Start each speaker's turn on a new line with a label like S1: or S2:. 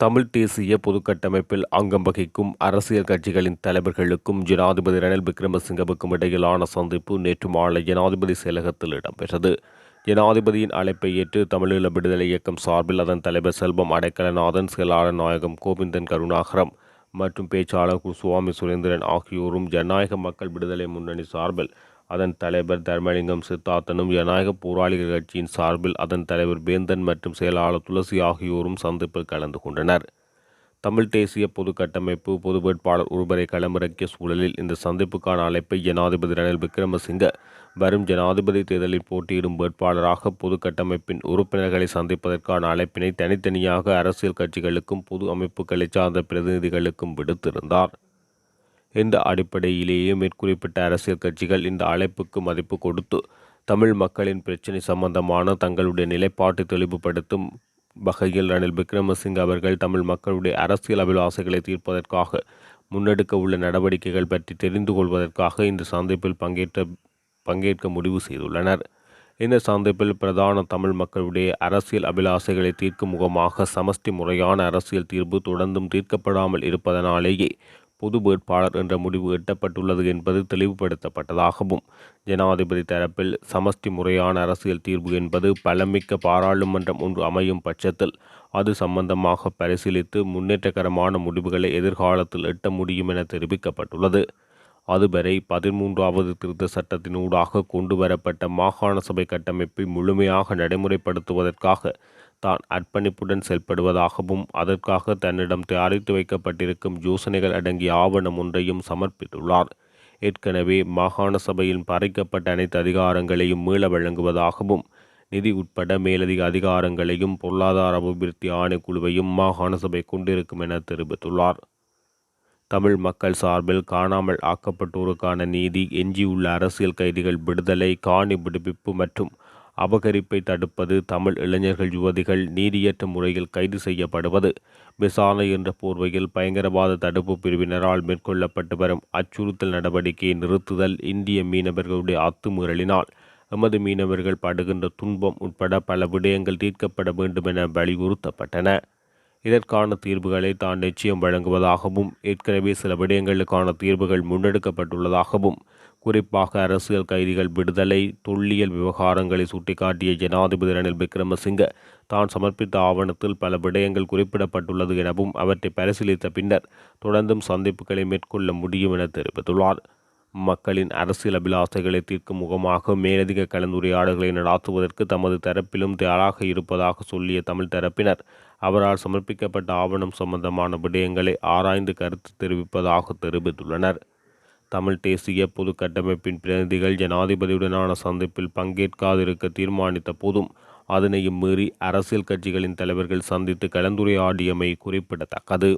S1: தமிழ் தேசிய பொதுக்கட்டமைப்பில் அங்கம் வகிக்கும் அரசியல் கட்சிகளின் தலைவர்களுக்கும் ஜனாதிபதி ரணில் விக்ரமசிங்கவுக்கும் இடையிலான சந்திப்பு நேற்று மாலை ஜனாதிபதி செயலகத்தில் இடம்பெற்றது. ஜனாதிபதியின் அழைப்பை ஏற்று தமிழீழ விடுதலை இயக்கம் சார்பில் அதன் தலைவர் செல்வம் அடைக்கலநாதன் செயலாளர் நாயகம் கோவிந்தன் கருணாகரம் மற்றும் பேச்சாளர் கு சுவாமி சுரேந்திரன் ஆகியோரும் ஜனநாயக மக்கள் விடுதலை முன்னணி சார்பில் அதன் தலைவர் தர்மலிங்கம் சித்தார்த்தனும் ஜனநாயக போராளிகள் கட்சியின் சார்பில் அதன் தலைவர் வேந்தன் மற்றும் செயலாளர் துளசி ஆகியோரும் சந்திப்பில் கலந்து கொண்டனர். தமிழ் தேசிய பொது கட்டமைப்பு பொது வேட்பாளர் ஒருவரை களமிறக்கிய சூழலில் இந்த சந்திப்புக்கான அழைப்பை ஜனாதிபதி ரணில் விக்ரமசிங்க வரும் ஜனாதிபதி தேர்தலில் போட்டியிடும் வேட்பாளராக பொது கட்டமைப்பின் உறுப்பினர்களை சந்திப்பதற்கான அழைப்பினை தனித்தனியாக அரசியல் கட்சிகளுக்கும் பொது அமைப்புகளை சார்ந்த பிரதிநிதிகளுக்கும் விடுத்திருந்தார். இந்த அடிப்படையிலேயே மேற்குறிப்பிட்ட அரசியல் கட்சிகள் இந்த அழைப்புக்கு மதிப்பு கொடுத்து தமிழ் மக்களின் பிரச்சினை சம்பந்தமான தங்களுடைய நிலைப்பாட்டை தெளிவுபடுத்தும் வகையில் ரணில் விக்ரமசிங்க அவர்கள் தமிழ் மக்களுடைய அரசியல் அபிலாசைகளை தீர்ப்பதற்காக முன்னெடுக்க உள்ள நடவடிக்கைகள் பற்றி தெரிந்து கொள்வதற்காக இந்த சந்திப்பில் பங்கேற்ற பங்கேற்க முடிவு செய்துள்ளனர். இந்த சந்திப்பில் பிரதான தமிழ் மக்களுடைய அரசியல் அபிலாசைகளை தீர்க்கும் முகமாக சமஷ்டி முறையான அரசியல் தீர்வு தொடர்ந்தும் தீர்க்கப்படாமல் இருப்பதனாலேயே பொது வேட்பாளர் என்ற முடிவு எட்டப்பட்டுள்ளது என்பது தெளிவுபடுத்தப்பட்டதாகவும் ஜனாதிபதி தரப்பில் சமஷ்டி முறையான அரசியல் தீர்வு என்பது பலமிக்க பாராளுமன்றம் ஒன்று அமையும் பட்சத்தில் அது சம்பந்தமாக பரிசீலித்து முன்னேற்றகரமான முடிவுகளை எதிர்காலத்தில் எட்ட முடியும் என தெரிவிக்கப்பட்டுள்ளது. அதுவரை பதிமூன்றாவது திருத்த சட்டத்தினூடாக கொண்டு வரப்பட்ட மாகாண சபை கட்டமைப்பை முழுமையாக நடைமுறைப்படுத்துவதற்காக தான் அர்ப்பணிப்புடன் செயல்படுவதாகவும் அதற்காக தன்னிடம் தயாரித்து வைக்கப்பட்டிருக்கும் யோசனைகள் அடங்கிய ஆவணம் ஒன்றையும் சமர்ப்பித்துள்ளார். ஏற்கனவே மாகாண சபையில் பறைக்கப்பட்ட அனைத்து அதிகாரங்களையும் மீள வழங்குவதாகவும் நிதி உட்பட மேலதிக அதிகாரங்களையும் பொருளாதார அபிவிருத்தி ஆணைக்குழுவையும் மாகாண சபை கொண்டிருக்கும் என தெரிவித்துள்ளார். தமிழ் மக்கள் சார்பில் காணாமல் ஆக்கப்பட்டோருக்கான நீதி எஞ்சியுள்ள அரசியல் கைதிகள் விடுதலை காணி விடுவிப்பு மற்றும் அபகரிப்பை தடுப்பது தமிழ் இளைஞர்கள் யுவதிகள் நீதியற்ற முறையில் கைது செய்யப்படுவது. விசாரணை என்ற போர்வையில் பயங்கரவாத தடுப்பு பிரிவினரால் மேற்கொள்ளப்பட்டு வரும் அச்சுறுத்தல் நடவடிக்கையை நிறுத்துதல் இந்திய மீனவர்களுடைய அத்துமீறலினால். எமது மீனவர்கள் படுகின்ற துன்பம் உட்பட பல விடயங்கள் தீர்க்கப்பட வேண்டும் என வலியுறுத்தப்பட்டன. இதற்கான தீர்வுகளை தான் நிச்சயம் வழங்குவதாகவும் ஏற்கனவே சில விடயங்களுக்கான தீர்வுகள் முன்னெடுக்கப்பட்டுள்ளதாகவும் குறிப்பாக அரசியல் கைதிகள் விடுதலை தொல்லியல் விவகாரங்களை சுட்டிக்காட்டிய ஜனாதிபதி ரணில் விக்ரமசிங்க தான் சமர்ப்பித்த ஆவணத்தில் பல விடயங்கள் குறிப்பிடப்பட்டுள்ளது எனவும் அவற்றை பரிசீலித்த பின்னர் தொடர்ந்தும் சந்திப்புகளை மேற்கொள்ள முடியும் என தெரிவித்துள்ளார். மக்களின் அரசியல் அபிலாசைகளை தீர்க்கும் முகமாக மேலதிக கலந்துரையாடல்களை நடாத்துவதற்கு தமது தரப்பிலும் தயாராக இருப்பதாக சொல்லிய தமிழ் தரப்பினர் அவரால் சமர்ப்பிக்கப்பட்ட ஆவணம் சம்பந்தமான விடயங்களை ஆராய்ந்து கருத்து தெரிவிப்பதாக தெரிவித்துள்ளனர். தமிழ் தேசிய பொது கட்டமைப்பின் பிரதிநிதிகள் ஜனாதிபதியுடனான சந்திப்பில் பங்கேற்காதிருக்க தீர்மானித்த போதும் அதனையும் மீறி அரசியல் கட்சிகளின் தலைவர்கள் சந்தித்து கலந்துரையாடியமை குறிப்பிடத்தக்கது.